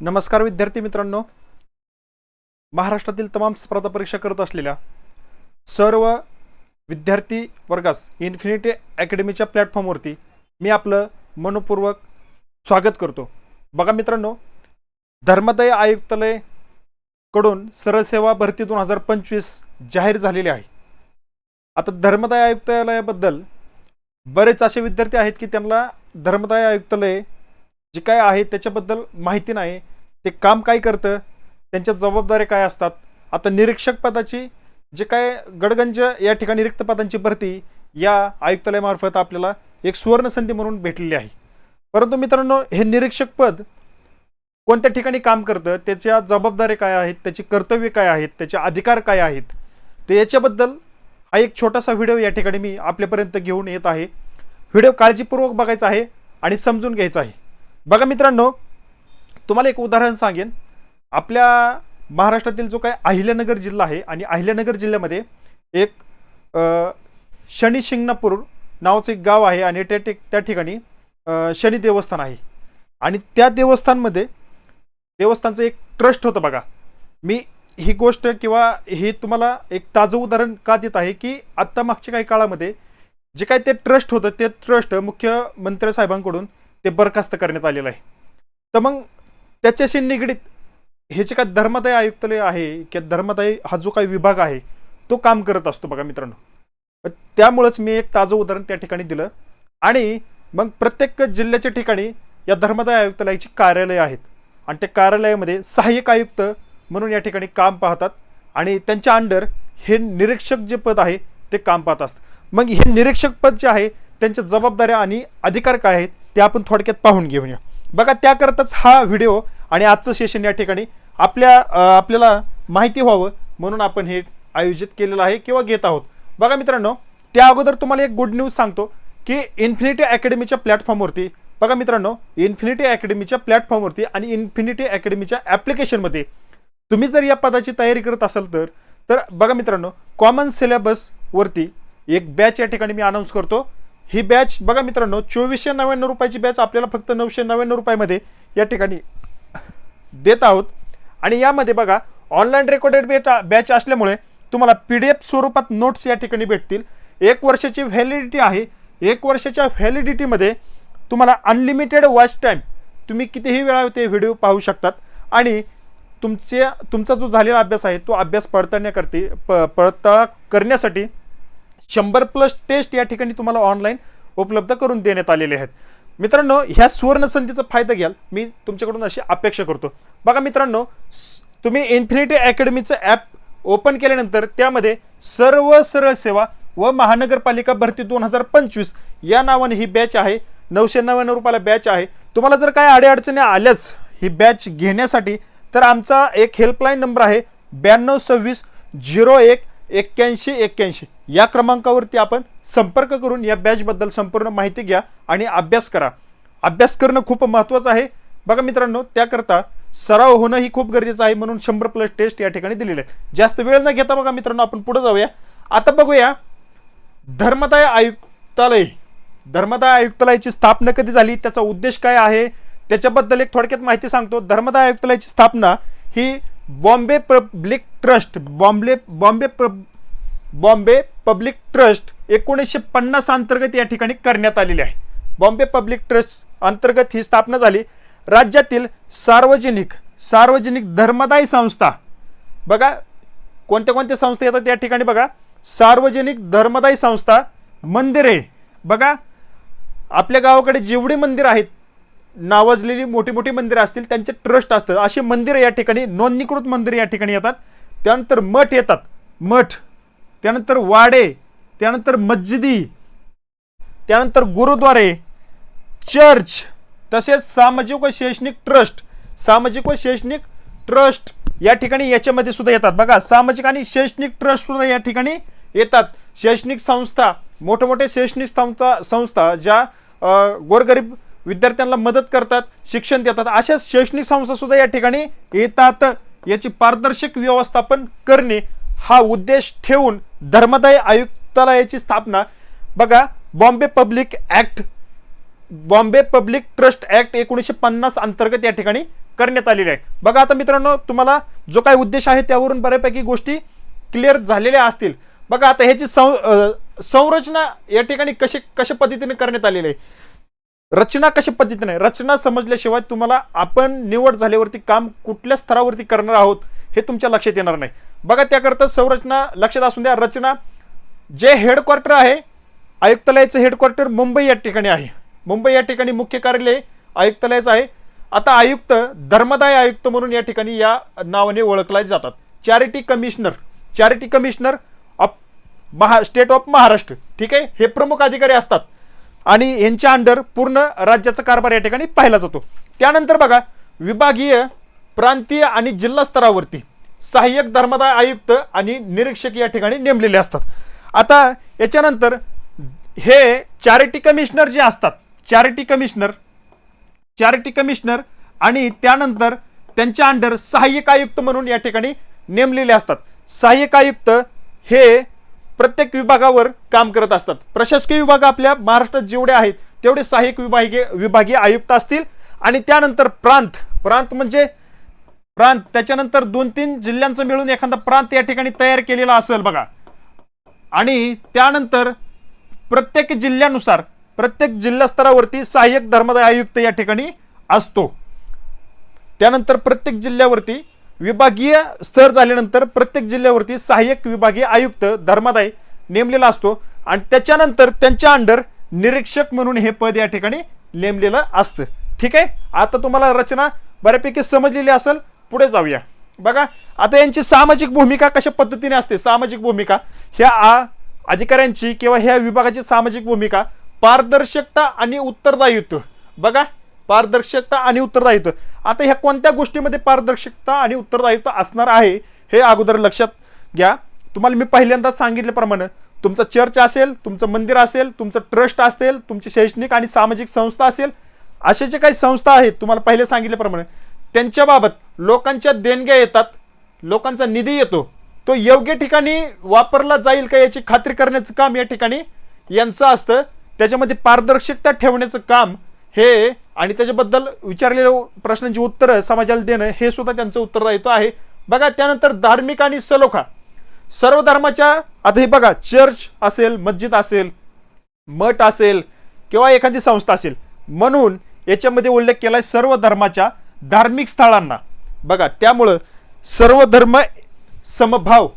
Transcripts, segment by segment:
नमस्कार विद्यार्थी मित्रांनो. महाराष्ट्रातील तमाम स्पर्धा परीक्षा करत असलेल्या सर्व विद्यार्थी वर्गास इन्फिनिटी अकॅडमीच्या प्लॅटफॉर्मवरती मी आपलं मनपूर्वक स्वागत करतो. बघा मित्रांनो धर्मदाय आयुक्तालयकडून सरळ सेवा भरती दोन हजार पंचवीस जाहीर झालेली आहे. आता धर्मदाय आयुक्तालयाबद्दल बरेच असे विद्यार्थी आहेत की त्यांना धर्मदाय आयुक्तालय जे काय आहे त्याच्याबद्दल माहिती नाही ते काम काय करतं त्यांच्या जबाबदाऱ्या काय असतात? आता निरीक्षक पदाची जे काय गडगंज या ठिकाणी रिक्त पदांची भरती या आयुक्तालयामार्फत आपल्याला एक सुवर्ण संधी म्हणून भेटलेली आहे. परंतु मित्रांनो हे निरीक्षक पद कोणत्या ठिकाणी काम करतं त्याच्या जबाबदाऱ्या काय आहेत त्याची कर्तव्य काय आहेत त्याचे अधिकार काय आहेत ते याच्याबद्दल हा एक छोटासा व्हिडिओ या ठिकाणी मी आपल्यापर्यंत घेऊन येत आहे. व्हिडिओ काळजीपूर्वक बघायचा आहे आणि समजून घ्यायचा आहे. बघा मित्रांनो तुम्हाला एक उदाहरण सांगेन. आपल्या महाराष्ट्रातील जो काय अहिल्यानगर जिल्हा आहे आणि अहिल्यानगर जिल्ह्यामध्ये एक शनी शिंगणापूर नावाचं एक गाव आहे आणि त्या ठिक- त्या ठिकाणी शनी देवस्थान आहे. आणि त्या देवस्थानमध्ये देवस्थानचं एक ट्रस्ट होतं बघा. मी ही गोष्ट किंवा हे तुम्हाला एक ताजं उदाहरण का देत आहे की आत्ता मागच्या काही काळामध्ये जे काय ते ट्रस्ट होतं ते ट्रस्ट मुख्यमंत्री साहेबांकडून ते बरखास्त करण्यात आलेलं आहे. तर मग त्याच्याशी निगडीत हे जे काय धर्मदाय आयुक्तालय आहे किंवा धर्मदाय हा जो काही विभाग आहे तो काम करत असतो बघा मित्रांनो. त्यामुळंच मी एक ताजं उदाहरण त्या ठिकाणी दिलं. आणि मग प्रत्येक जिल्ह्याच्या ठिकाणी या धर्मदाय आयुक्तालयाची कार्यालयं आहेत. आणि त्या कार्यालयामध्ये सहाय्यक आयुक्त म्हणून या ठिकाणी काम पाहतात आणि त्यांच्या अंडर हे निरीक्षक जे पद आहे ते काम पाहत असतं मग हे निरीक्षक पद जे आहे त्यांच्या जबाबदाऱ्या आणि अधिकार काय आहेत ते आपण थोडक्यात पाहून घेऊया बघा त्याकरताच हा व्हिडिओ आणि आजचं सेशन या ठिकाणी आपल्या आपल्याला माहिती व्हावं म्हणून आपण हे आयोजित केलेलं आहे किंवा घेत आहोत. बघा मित्रांनो त्या अगोदर तुम्हाला एक गुड न्यूज सांगतो की इन्फिनिटी अकॅडमीच्या प्लॅटफॉर्मवरती बघा मित्रांनो इन्फिनिटी अकॅडमीच्या प्लॅटफॉर्मवरती आणि इन्फिनिटी अकॅडमीच्या ॲप्लिकेशनमध्ये तुम्ही जर या पदाची तयारी करत असाल तर तर बघा मित्रांनो कॉमन सिलेबसवरती एक बॅच या ठिकाणी मी अनाऊन्स करतो. ही बॅच बघा मित्रांनो चोवीसशे नव्याण्णव रुपयाची बॅच आपल्याला फक्त नऊशे नव्याण्णव रुपयामध्ये या ठिकाणी देत आहोत. आणि यामध्ये बघा ऑनलाईन रेकॉर्डेड बेटा बॅच असल्यामुळे तुम्हाला पी डी एफ स्वरूपात नोट्स या ठिकाणी भेटतील. एक वर्षाची व्हॅलिडिटी आहे. एक वर्षाच्या व्हॅलिडिटीमध्ये तुम्हाला अनलिमिटेड वॉच टाईम तुम्ही कितीही वेळा ते व्हिडिओ पाहू शकतात. आणि तुमचे तुमचा जो झालेला अभ्यास आहे तो अभ्यास पडताळण्याकरती प पडताळा करण्यासाठी शंभर प्लस टेस्ट या ठिकाणी तुम्हाला ऑनलाईन उपलब्ध करून देण्यात आलेले आहेत. मित्रांनो ह्या सुवर्ण संधीचा फायदा घ्याल. मी तुमच्याकडून अशी अपेक्षा करतो. बघा मित्रांनो स- तुम्ही इन्फिनिटी अकॅडमीचं ॲप ओपन केल्यानंतर त्यामध्ये सर्व सरळ सेवा व महानगरपालिका भरती दोन हजार पंचवीस या नावाने ही बॅच आहे. नऊशे नव्याण्णव रुपयाला बॅच आहे. तुम्हाला जर काय अडीअडचणी आल्याच ही बॅच घेण्यासाठी तर आमचा एक हेल्पलाईन नंबर आहे ब्याण्णव सव्वीस झिरो एक एक्क्याऐंशी एक्क्याऐंशी. या क्रमांकावरती आपण संपर्क करून या बॅचबद्दल संपूर्ण माहिती घ्या आणि अभ्यास करा. अभ्यास करणं खूप महत्त्वाचं आहे. बघा मित्रांनो त्याकरता सराव होणं ही खूप गरजेचं आहे म्हणून शंभर प्लस टेस्ट या ठिकाणी दिलेले आहे जास्त वेळ न घेता बघा मित्रांनो आपण पुढे जाऊया. आता बघूया धर्मदाय आयुक्तालय. धर्मदाय आयुक्तालयाची स्थापना कधी झाली? त्याचा उद्देश काय आहे? त्याच्याबद्दल एक थोडक्यात माहिती सांगतो. धर्मदाय आयुक्तालयाची स्थापना ही Bombay public trust Bombay Bombay Bombay public trust एकोणीसशे पन्नास अंतर्गत या ठिकाणी करण्यात आलेली आहे. बॉम्बे पब्लिक ट्रस्ट अंतर्गत ही स्थापना झाली. राज्यातील सार्वजनिक सार्वजनिक धर्मदाय संस्था बघा कोणत्या कोणत्या संस्था येतात त्या ठिकाणी बघा. सार्वजनिक धर्मदाय संस्था मंदिरे बघा. आपल्या गावाकडे जेवढी मंदिर आहेत नावाजलेली मोठी मोठी मंदिरं असतील त्यांचे ट्रस्ट असतं. अशी मंदिरं या ठिकाणी नोंदणीकृत मंदिरं या ठिकाणी येतात. त्यानंतर मठ येतात. मठ त्यानंतर वाडे त्यानंतर मस्जिदी त्यानंतर गुरुद्वारे चर्च तसेच सामाजिक व शैक्षणिक ट्रस्ट सामाजिक व शैक्षणिक ट्रस्ट या ठिकाणी याच्यामध्ये सुद्धा येतात. बघा सामाजिक आणि शैक्षणिक ट्रस्ट सुद्धा या ठिकाणी येतात. शैक्षणिक संस्था मोठे मोठे शैक्षणिक संस्था संस्था ज्या गोरगरीब विद्यार्थ्यांना मदत करतात शिक्षण देतात. अशा शैक्षणिक संस्था सुद्धा या ठिकाणी येतात. याची पारदर्शक व्यवस्थापन करणे हा उद्देश ठेवून धर्मदाय आयुक्तालयाची स्थापना. बघा Bombay public act Bombay public trust act एकोणीसशे पन्नास अंतर्गत या ठिकाणी करण्यात आलेली आहे. बघा आता मित्रांनो तुम्हाला जो काही उद्देश आहे त्यावरून बऱ्यापैकी गोष्टी क्लिअर झालेल्या असतील. बघा आता ह्याची संरचना या ठिकाणी कशी कशा पद्धतीने करण्यात आलेली आहे. रचना कशा पद्धतीने? रचना समजल्याशिवाय तुम्हाला आपण निवड झाल्यावरती काम कुठल्या स्तरावरती करणार आहोत हे तुमच्या लक्षात येणार नाही. बघा त्याकरता संरचना लक्षात असून द्या रचना जे हेडक्वार्टर आहे आयुक्तालयाचं हेडक्वार्टर मुंबई या ठिकाणी आहे. मुंबई या ठिकाणी मुख्य कार्यालय आयुक्तालयाचं आहे. आता आयुक्त धर्मदाय आयुक्त म्हणून या ठिकाणी या नावाने ओळखले जातात. Charity commissioner charity commissioner of Maha state of Maharashtra ठीक आहे? हे प्रमुख अधिकारी असतात. आणि यांच्या अंडर पूर्ण राज्याचा कारभार या ठिकाणी पाहिला जातो. त्यानंतर बघा विभागीय प्रांतीय आणि जिल्हा स्तरावरती सहाय्यक धर्मदाय आयुक्त आणि निरीक्षक या ठिकाणी नेमलेले असतात. आता याच्यानंतर हे चॅरिटी कमिशनर जे असतात चॅरिटी कमिशनर चॅरिटी कमिशनर आणि त्यानंतर त्यांच्या अंडर सहाय्यक आयुक्त म्हणून या ठिकाणी नेमलेले असतात. सहाय्यक आयुक्त हे प्रत्येक विभागावर काम करत असतात. प्रशासकीय विभाग आपल्या महाराष्ट्रात जेवढे आहेत तेवढे सहाय्यक विभागीय विभागीय आयुक्त असतील. आणि त्यानंतर प्रांत. प्रांत म्हणजे प्रांत. त्याच्यानंतर दोन तीन जिल्ह्यांचं मिळून एखादा प्रांत या ठिकाणी तयार केलेला असेल बघा. आणि त्यानंतर प्रत्येक जिल्ह्यानुसार प्रत्येक जिल्हा स्तरावरती सहाय्यक धर्मदाय आयुक्त या ठिकाणी असतो. त्यानंतर प्रत्येक जिल्ह्यावरती विभागीय स्तर झाल्यानंतर प्रत्येक जिल्ह्यावरती सहाय्यक विभागीय आयुक्त धर्मादाय नेमलेला असतो. आणि त्याच्यानंतर त्यांच्या अंडर निरीक्षक म्हणून हे पद या ठिकाणी नेमलेलं असतं. ठीक आहे? आता तुम्हाला रचना बऱ्यापैकी समजलेली असेल पुढे जाऊया. बघा आता यांची सामाजिक भूमिका कशा पद्धतीने असते? सामाजिक भूमिका. ह्या आ- अधिकाऱ्यांची किंवा ह्या विभागाची सामाजिक भूमिका पारदर्शकता आणि उत्तरदायित्व. बघा पारदर्शकता आणि उत्तरदायित्व. आता ह्या कोणत्या गोष्टीमध्ये पारदर्शकता आणि उत्तरदायित्व असणार आहे हे अगोदर लक्षात घ्या. तुम्हाला मी पहिल्यांदा सांगितल्याप्रमाणे तुमचं चर्च असेल तुमचं मंदिर असेल तुमचं ट्रस्ट असेल तुमची शैक्षणिक आणि सामाजिक संस्था असेल असे जे काही संस्था आहेत तुम्हाला पहिले सांगितल्याप्रमाणे त्यांच्याबाबत लोकांच्या देणग्या येतात लोकांचा निधी येतो. तो योग्य ठिकाणी वापरला जाईल का याची खात्री करण्याचं काम या ठिकाणी यांचं असतं. त्याच्यामध्ये पारदर्शकता ठेवण्याचं काम हे आणि त्याच्याबद्दल विचारलेल्या प्रश्नांची उत्तरं समाजाला देणं हे सुद्धा त्यांचं उत्तरदायित्व आहे. बघा त्यानंतर धार्मिक आणि सलोखा. सर्व धर्माच्या आता हे बघा चर्च असेल मस्जिद असेल मठ असेल किंवा एखादी संस्था असेल म्हणून याच्यामध्ये उल्लेख केला आहे सर्व धर्माच्या धार्मिक स्थळांना. बघा त्यामुळं सर्व धर्म समभाव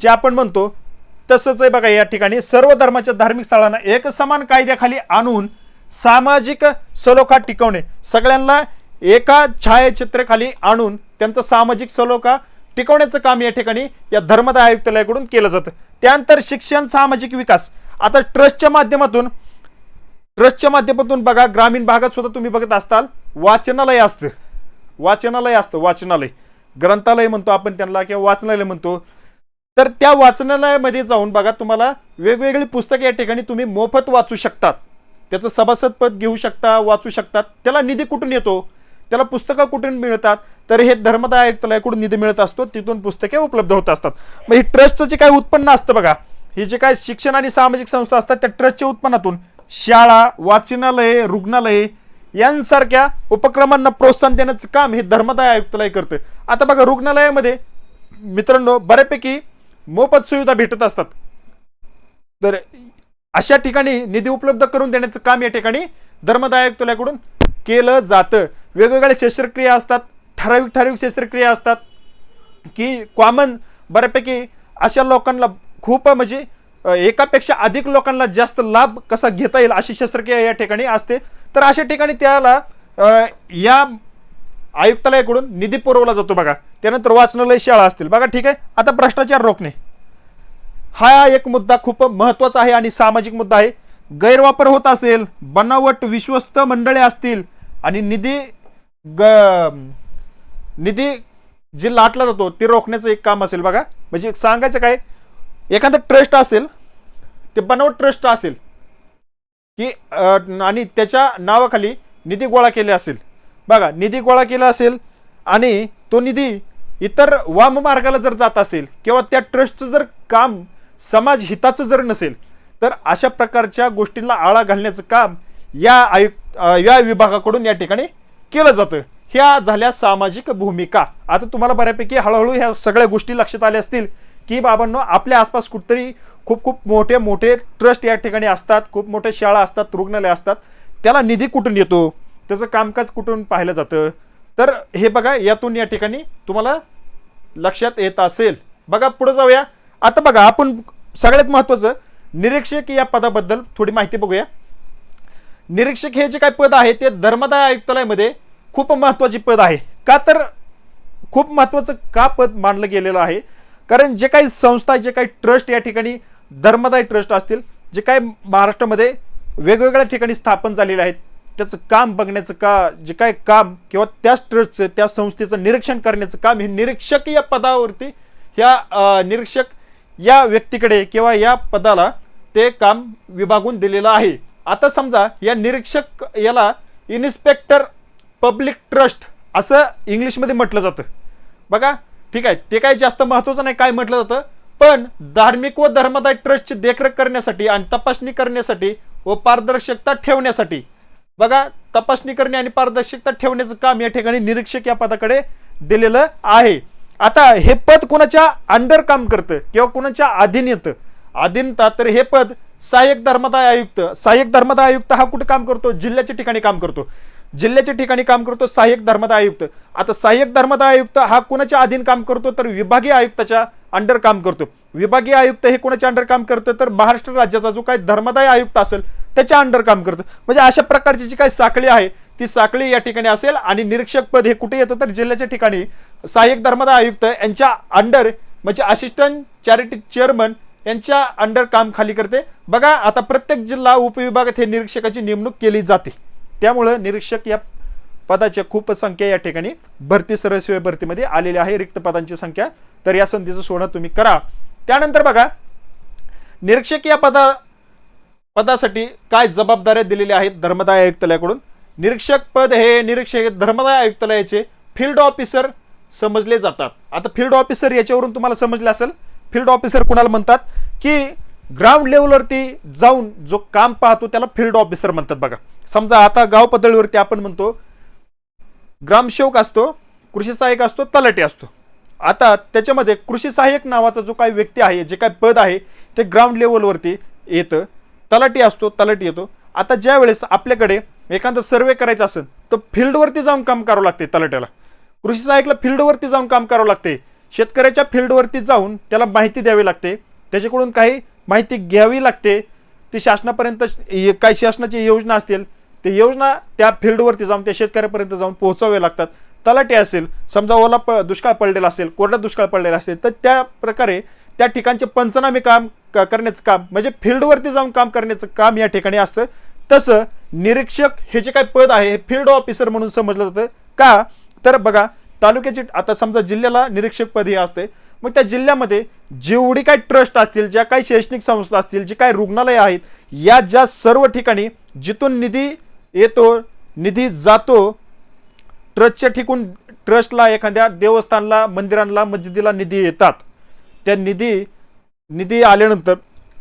जे आपण म्हणतो तसंच आहे बघा या ठिकाणी सर्व धर्माच्या धार्मिक स्थळांना एक समान कायद्याखाली आणून सामाजिक सलोखा टिकवणे. सगळ्यांना एका छायाचित्राखाली आणून त्यांचा सामाजिक सलोखा टिकवण्याचं काम या ठिकाणी या धर्मदाय आयुक्तालयाकडून केलं जातं. त्यानंतर शिक्षण सामाजिक विकास. आता ट्रस्टच्या माध्यमातून ट्रस्टच्या माध्यमातून बघा ग्रामीण भागात सुद्धा तुम्ही बघत असताल वाचनालय असतं. वाचनालय असतं वाचनालय. ग्रंथालय म्हणतो आपण त्यांना किंवा वाचनालय म्हणतो. तर त्या वाचनालयामध्ये जाऊन बघा तुम्हाला वेगवेगळी पुस्तकं या ठिकाणी तुम्ही मोफत वाचू शकतात. त्याचं सभासदपद घेऊ शकता वाचू शकतात. त्याला निधी कुठून येतो? त्याला पुस्तकं कुठून मिळतात? तर हे धर्मदाय आयुक्तालयाकडून निधी मिळत असतो तिथून पुस्तके उपलब्ध होत असतात. मग हे ट्रस्टचं जे काही उत्पन्न असतं बघा हे जे काय शिक्षण आणि सामाजिक संस्था असतात त्या ट्रस्टच्या उत्पन्नातून शाळा वाचनालये रुग्णालये यांसारख्या उपक्रमांना प्रोत्साहन देण्याचं काम हे धर्मदाय आयुक्तालय करतं आता बघा रुग्णालयामध्ये मित्रांनो बऱ्यापैकी मोफत सुविधा भेटत असतात. तर अशा ठिकाणी निधी उपलब्ध करून देण्याचं काम या ठिकाणी धर्मदाय आयुक्तालयाकडून केलं जातं. वेगवेगळ्या शस्त्रक्रिया असतात ठराविक ठराविक शस्त्रक्रिया असतात की कॉमन बऱ्यापैकी अशा लोकांना खूप म्हणजे एकापेक्षा अधिक लोकांना जास्त लाभ कसा घेता येईल अशी शस्त्रक्रिया या ठिकाणी असते. तर अशा ठिकाणी त्याला या आयुक्तालयाकडून निधी पुरवला जातो बघा. त्यानंतर वाचनालय शाळा असतील. बघा ठीक आहे. आता भ्रष्टाचार रोखणे. हा एक मुद्दा खूप महत्त्वाचा आहे आणि सामाजिक मुद्दा आहे. गैरवापर होत असेल बनावट विश्वस्त मंडळे असतील आणि निधी ग निधी जे लाटला जातो ते रोखण्याचं एक काम असेल बघा. म्हणजे सांगायचं काय एखादं ट्रस्ट असेल ते बनावट ट्रस्ट असेल की आणि त्याच्या नावाखाली निधी गोळा केले असेल. बघा निधी गोळा केला असेल आणि तो निधी इतर वाममार्गाला जर जात असेल किंवा त्या ट्रस्टचं जर काम समाज हिताचं जर नसेल तर अशा प्रकारच्या गोष्टींना आळा घालण्याचं काम या आयुक्त या विभागाकडून या ठिकाणी केलं जातं. ह्या झाल्या सामाजिक भूमिका. आता तुम्हाला बऱ्यापैकी हळूहळू ह्या सगळ्या गोष्टी लक्षात आल्या असतील की बाबांनो आपल्या आसपास कुठतरी खूप खूप मोठे मोठे ट्रस्ट या ठिकाणी असतात खूप मोठ्या शाळा असतात रुग्णालय असतात. त्याला निधी कुठून येतो? त्याचं कामकाज कुठून पाहिलं जातं? तर हे बघा यातून या ठिकाणी तुम्हाला लक्षात येत असेल. बघा पुढे जाऊया. आता बघा आपण सगळ्यात महत्त्वाचं निरीक्षक या पदाबद्दल थोडी माहिती बघूया. निरीक्षक हे जे काय पद आहे ते धर्मदाय आयुक्तालयामध्ये खूप महत्त्वाची पद आहे. का तर खूप महत्त्वाचं का पद मानलं गेलेलं आहे? कारण जे काही संस्था जे काही ट्रस्ट या ठिकाणी धर्मदाय ट्रस्ट असतील जे काही महाराष्ट्रामध्ये वेगवेगळ्या ठिकाणी स्थापन झालेले आहेत त्याचं काम बघण्याचं का जे काय काम किंवा त्याच ट्रस्टचं त्या संस्थेचं निरीक्षण करण्याचं काम हे निरीक्षक या पदावरती ह्या निरीक्षक या व्यक्तीकडे किंवा या पदाला ते काम विभागून दिलेलं आहे. आता समजा या निरीक्षक याला इन्स्पेक्टर पब्लिक ट्रस्ट असं इंग्लिशमध्ये म्हटलं जातं. बघा ठीक आहे ते काही जास्त महत्त्वाचं नाही काय म्हटलं जातं पण धार्मिक व धर्मदाय ट्रस्टची देखरेख करण्यासाठी आणि तपासणी करण्यासाठी व पारदर्शकता ठेवण्यासाठी. बघा तपासणी करणे आणि पारदर्शकता ठेवण्याचं काम या ठिकाणी निरीक्षक या पदाकडे दिलेलं आहे. आता हे पद कोणाच्या अंडर काम करतं किंवा कोणाच्या अधीन येतं? अधीनता तर हे पद सहाय्यक धर्मदाय आयुक्त सहाय्यक धर्मदाय आयुक्त हा कुठे काम करतो? जिल्ह्याच्या ठिकाणी काम करतो. जिल्ह्याच्या ठिकाणी काम करतो सहाय्यक धर्मदाय आयुक्त. आता सहाय्यक धर्मदाय आयुक्त हा कोणाच्या अधीन काम करतो? तर विभागीय आयुक्ताच्या अंडर काम करतो. विभागीय आयुक्त हे कोणाच्या अंडर काम करतं? तर महाराष्ट्र राज्याचा जो काही धर्मदाय आयुक्त असेल त्याच्या अंडर काम करतं. म्हणजे अशा प्रकारची जी काही साखळी आहे ती साखळी या ठिकाणी असेल आणि निरीक्षक पद हे कुठे येतं? तर जिल्ह्याच्या ठिकाणी सहाय्यक धर्मदाय आयुक्त यांच्या अंडर म्हणजे असिस्टंट चॅरिटी चेअरमन यांच्या अंडर काम खाली करते. बघा आता प्रत्येक जिल्हा उपविभागात हे निरीक्षकाची नेमणूक केली जाते. त्यामुळं निरीक्षक या पदाच्या खूप संख्या या ठिकाणी भरती सरसेवा भरतीमध्ये आलेली आहे रिक्त पदांची संख्या. तर या संधीचं सोनं तुम्ही करा. त्यानंतर बघा निरीक्षक या पदा पदासाठी काय जबाबदाऱ्या दिलेल्या आहेत धर्मदाय आयुक्तालयाकडून? निरीक्षक पद हे निरीक्षक धर्मदाय आयुक्तालयाचे फील्ड ऑफिसर समजले जातात. आता फील्ड ऑफिसर याच्यावरून तुम्हाला समजलं असेल फील्ड ऑफिसर कुणाला म्हणतात की ग्राउंड लेवलवरती जाऊन जो काम पाहतो त्याला फील्ड ऑफिसर म्हणतात बघा. समजा आता गाव पातळीवरती आपण म्हणतो ग्रामसेवक असतो कृषी सहाय्यक असतो तलाठी असतो. आता त्याच्यामध्ये कृषी सहाय्यक नावाचा जो काही व्यक्ती आहे जे काही पद आहे ते ग्राउंड लेवलवरती येतं. तलाटी असतो तलाटी येतो. आता ज्या वेळेस आपल्याकडे एखादा सर्वे करायचा असेल तर फील्डवरती जाऊन काम करावं लागते तलाट्याला कृषी सहाय्यकला फील्डवरती जाऊन काम करावं लागते. शेतकऱ्याच्या फील्डवरती जाऊन त्याला माहिती द्यावी लागते. त्याच्याकडून काही माहिती घ्यावी लागते. ती शासनापर्यंत श- काही शासनाची योजना असतील ते योजना त्या फील्डवरती जाऊन त्या शेतकऱ्यापर्यंत जाऊन पोहोचावे लागतात. तलाटे असेल समजा ओला प दुष्काळ पडलेला असेल कोरडा दुष्काळ पडलेला असेल तर त्या प्रकारे त्या ठिकाणचे पंचनामे काम क- करण्याचं काम म्हणजे फील्डवरती जाऊन काम करण्याचं काम या ठिकाणी असतं. तसं निरीक्षक हे जे काही पद आहे हे फील्ड ऑफिसर म्हणून समजलं जातं. का? तर बघा तालुक्याची आता समजा जिल्ह्याला निरीक्षक पद हे असते मग त्या जिल्ह्यामध्ये जेवढी काही ट्रस्ट असतील ज्या काही शैक्षणिक संस्था असतील जी काही रुग्णालय आहेत या ज्या सर्व ठिकाणी जिथून निधी येतो निधी जातो ट्रस्टच्या ठिकून ट्रस्टला एखाद्या देवस्थानला मंदिरांना मस्जिदीला निधी येतात. त्या निधी निधी आल्यानंतर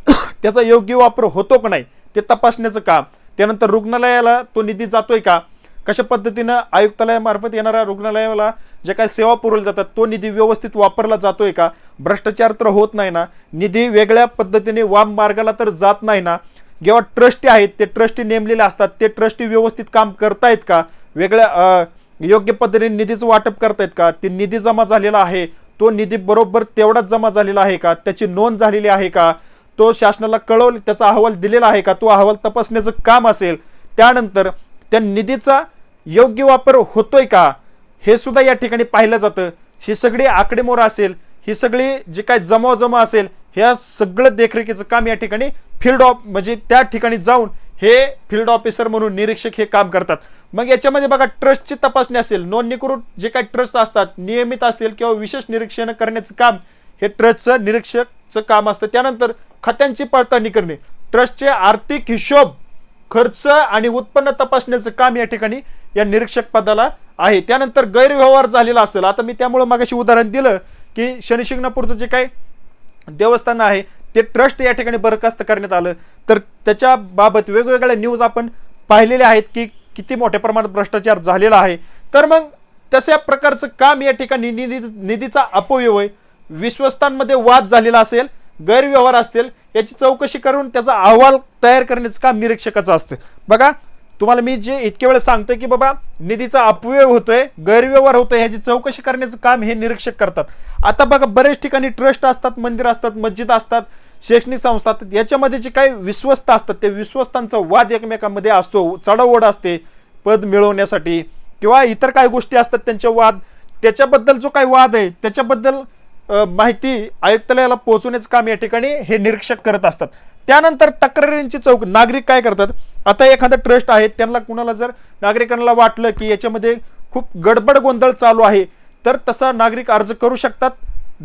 त्याचा योग्य वापर होतो का नाही ते तपासण्याचं काम. त्यानंतर रुग्णालयाला तो निधी जातोय का कशा पद्धतीनं आयुक्तालयामार्फत येणाऱ्या रुग्णालयाला जे काही सेवा पुरवल्या जातात तो निधी व्यवस्थित वापरला जातोय का? भ्रष्टाचार तर होत नाही ना? निधी वेगळ्या पद्धतीने वाम मार्गाला तर जात नाही ना? जेव्हा ट्रस्टी आहेत ते ट्रस्टी नेमलेले असतात ते ट्रस्टी व्यवस्थित काम करतायत का? वेगळ्या योग्य पद्धतीने निधीचं वाटप करतायत का? ते निधी जमा झालेला आहे तो निधी बरोबर तेवढाच जमा झालेला आहे का? त्याची नोंद झालेली आहे का? तो शासनाला कळवले त्याचा अहवाल दिलेला आहे का? तो अहवाल तपासण्याचं काम असेल. त्यानंतर त्या निधीचा योग्य वापर होतोय का? हे सुद्धा या ठिकाणी पाहिलं जातं. ही सगळी आकडेमोड असेल ही सगळी जे काय जमावजमा असेल ह्या सगळं देखरेखीचं काम या ठिकाणी फील्ड ऑफ म्हणजे त्या ठिकाणी जाऊन हे फील्ड ऑफिसर म्हणून निरीक्षक हे काम करतात. मग याच्यामध्ये बघा ट्रस्टची तपासणी असेल नोंदणीकृत जे काही ट्रस्ट असतात नियमित असतील किंवा विशेष निरीक्षण करण्याचं काम हे ट्रस्टचं निरीक्षकचं काम असतं. त्यानंतर खात्यांची पडताळणी करणे. ट्रस्टचे आर्थिक हिशोब खर्च आणि उत्पन्न तपासण्याचं काम या ठिकाणी या निरीक्षक पदाला आहे. त्यानंतर गैरव्यवहार झालेला असेल. आता मी त्यामुळं मागाशी उदाहरण दिलं की शनिशिंगणापूरचं जे काही देवस्थान आहे ते ट्रस्ट या ठिकाणी बरखास्त करण्यात आलं. तर त्याच्याबाबत वेगवेगळ्या न्यूज आपण पाहिलेले आहेत की किती मोठ्या प्रमाणात भ्रष्टाचार झालेला आहे. तर मग तशा प्रकारचं काम या ठिकाणी निधी निधीचा अपव्यवय विश्वस्तांमध्ये वाद झालेला असेल. गैरव्यवहार असतील याची चौकशी करून त्याचा अहवाल तयार करण्याचं काम निरीक्षकाचं असतं. बघा तुम्हाला मी जे इतके वेळ सांगतोय की बाबा निधीचा अपव्यय होतोय गैरव्यवहार होतोय ह्याची चौकशी करण्याचं काम हे निरीक्षक करतात. आता बघा बरेच ठिकाणी ट्रस्ट असतात मंदिर असतात मस्जिद असतात शैक्षणिक संस्था असतात याच्यामध्ये जे काही विश्वस्त असतात ते विश्वस्तांचा वाद एकमेकांमध्ये असतो चढाओढ असते पद मिळवण्यासाठी किंवा इतर काही गोष्टी असतात त्यांचे वाद त्याच्याबद्दल जो काही वाद आहे त्याच्याबद्दल माहिती आयुक्तालयाला पोहोचवण्याचं काम या ठिकाणी हे निरीक्षक करत असतात. त्यानंतर तक्रारींची चौक नागरिक काय करतात? आता एखादा ट्रस्ट आहे त्यांना कुणाला जर नागरिकांना वाटलं की याच्यामध्ये खूप गडबड गोंधळ चालू आहे तर तसा नागरिक अर्ज करू शकतात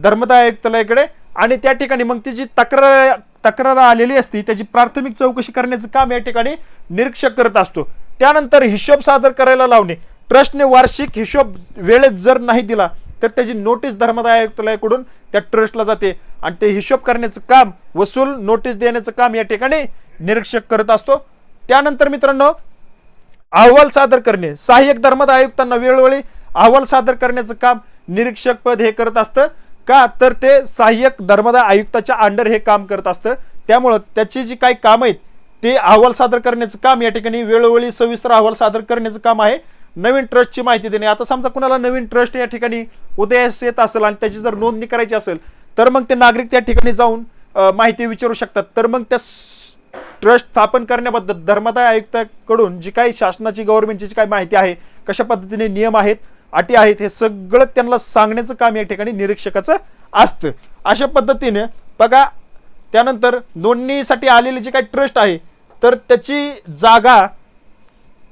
धर्मदाय आयुक्तालयाकडे आणि त्या ठिकाणी मग ती जी तक्रार तक्रार आलेली असती त्याची प्राथमिक चौकशी करण्याचं काम या ठिकाणी निरीक्षक करत असतो. त्यानंतर हिशोब सादर करायला लावणे. ट्रस्टने वार्षिक हिशोब वेळेत जर नाही दिला तर त्याची नोटीस धर्मदाय आयुक्तालयाकडून त्या ट्रस्टला जाते. आणि ते हिशोब करण्याचं काम वसूल नोटीस देण्याचं काम या ठिकाणी निरीक्षक करत असतो. त्यानंतर मित्रांनो अहवाल सादर करणे. सहाय्यक धर्मदाय आयुक्तांना वेळोवेळी अहवाल सादर करण्याचं काम निरीक्षक पद हे करत असतं. का? तर ते सहाय्यक धर्मदाय आयुक्ताच्या अंडर हे काम करत असतं. त्यामुळं त्याची जी काही कामं आहेत ते अहवाल सादर करण्याचं काम या ठिकाणी वेळोवेळी सविस्तर अहवाल सादर करण्याचं काम आहे. नवीन ट्रस्टची माहिती देणे. आता समजा कुणाला नवीन ट्रस्ट या ठिकाणी उदयास येत असेल आणि त्याची जर नोंदणी करायची असेल तर मग ते नागरिक त्या ठिकाणी जाऊन माहिती विचारू शकतात. तर मग त्या ट्रस्ट स्थापन करण्याबद्दल धर्मदाय आयुक्ताकडून जी काही शासनाची गव्हर्नमेंटची जी काही माहिती आहे कशा पद्धतीने नियम आहेत अटी आहेत हे सगळं त्यांना सांगण्याचं काम या ठिकाणी निरीक्षकाचं असतं. अशा पद्धतीने बघा त्यानंतर नोंदणीसाठी आलेली जी काही ट्रस्ट आहे तर त्याची जागा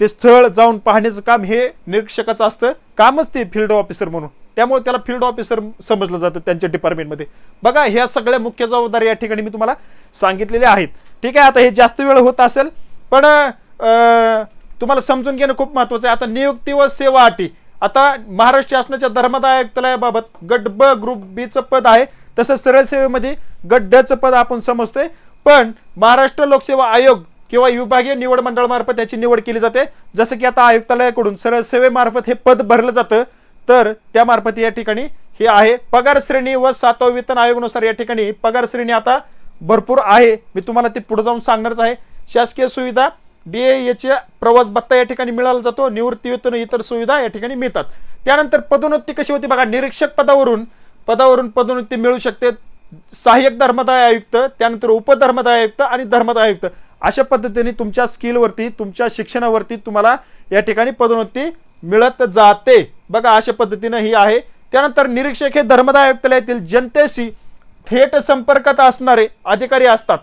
ते स्थळ जाऊन पाहण्याचं काम हे निरीक्षकाचं असतं. कामच ते फील्ड ऑफिसर म्हणून. त्यामुळे त्याला फील्ड ऑफिसर समजलं जातं त्यांच्या डिपार्टमेंटमध्ये बघा ह्या सगळ्या मुख्य जबाबदारी या ठिकाणी मी तुम्हाला सांगितलेल्या आहेत. ठीक आहे आता हे जास्त वेळ होत असेल पण तुम्हाला समजून घेणं खूप महत्वाचं आहे. आता नियुक्ती व सेवा अटी. आता महाराष्ट्र शासनाच्या धर्मदाय आयुक्तालयाबाबत गट ब ग्रुप बीचं पद आहे. तसंच सरळ सेवेमध्ये गट पद आपण समजतोय. पण महाराष्ट्र लोकसेवा आयोग किंवा विभागीय निवड मंडळामार्फत याची निवड केली जाते. जसं की आता आयुक्तालयाकडून सरळ सेवेमार्फत हे पद भरलं जातं तर त्यामार्फत या ठिकाणी हे आहे. पगार श्रेणी व सातवा वेतन आयोगानुसार या ठिकाणी पगार श्रेणी आता भरपूर आहे. मी तुम्हाला ते पुढे जाऊन सांगणारच आहे. शासकीय सुविधा डी एच्या प्रवास भत्ता या ठिकाणी मिळाला जातो. निवृत्ती वेतन इतर सुविधा या ठिकाणी मिळतात. त्यानंतर पदोन्नती कशी होती बघा निरीक्षक पदावरून पदावरून पदोन्नती मिळू शकते. सहाय्यक धर्मदाय आयुक्त त्यानंतर उपधर्मदाय आयुक्त आणि धर्मदाय आयुक्त. अशा पद्धतीने तुमच्या स्किलवरती तुमच्या शिक्षणावरती तुम्हाला या ठिकाणी पदोन्नती मिळत जाते. बघा अशा पद्धतीनं ही आहे. त्यानंतर निरीक्षक हे धर्मदाय आयुक्तालयातील जनतेशी थेट संपर्कात असणारे अधिकारी असतात.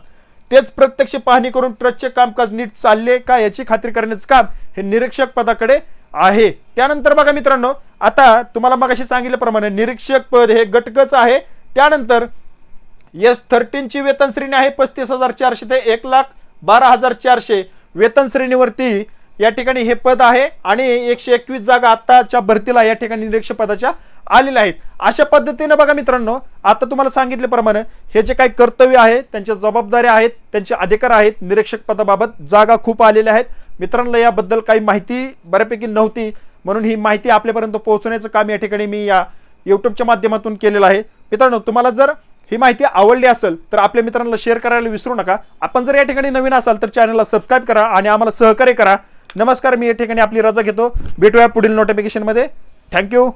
तेच प्रत्यक्ष पाहणी करून ट्रस्टचे कामकाज नीट चालले का याची खात्री करण्याचं काम हे निरीक्षक पदाकडे आहे. त्यानंतर बघा मित्रांनो आता तुम्हाला मगाशी सांगितल्याप्रमाणे निरीक्षक पद हे गटकच आहे. त्यानंतर एस थर्टीनची वेतन श्रेणी आहे पस्तीस हजार चारशे ते एक लाख बारा हजार चारशे वेतन श्रेणीवरती या ठिकाणी हे पद आहे आणि एकशे एकवीस जागा आत्ताच्या भरतीला या ठिकाणी निरीक्षक पदाच्या आलेल्या आहेत. अशा पद्धतीनं बघा मित्रांनो आता तुम्हाला सांगितल्याप्रमाणे हे जे काही कर्तव्य आहे त्यांच्या जबाबदाऱ्या आहेत त्यांचे अधिकार आहेत निरीक्षक पदाबाबत जागा खूप आलेल्या आहेत. मित्रांनो याबद्दल काही माहिती बऱ्यापैकी नव्हती म्हणून ही माहिती आपल्यापर्यंत पोहोचवण्याचं काम या ठिकाणी मी या यूट्यूबच्या माध्यमातून केलेलं आहे. मित्रांनो तुम्हाला जर ही माहिती आवडली असेल तर आपल्या मित्रांना शेअर करायला विसरू नका. आपण जर या ठिकाणी नवीन असाल तर चॅनलला सबस्क्राईब करा आणि आम्हाला सहकार्य करा. नमस्कार मी या ठिकाणी आपली रजा घेतो. भेटूया पुढील नोटिफिकेशनमध्ये थँक्यू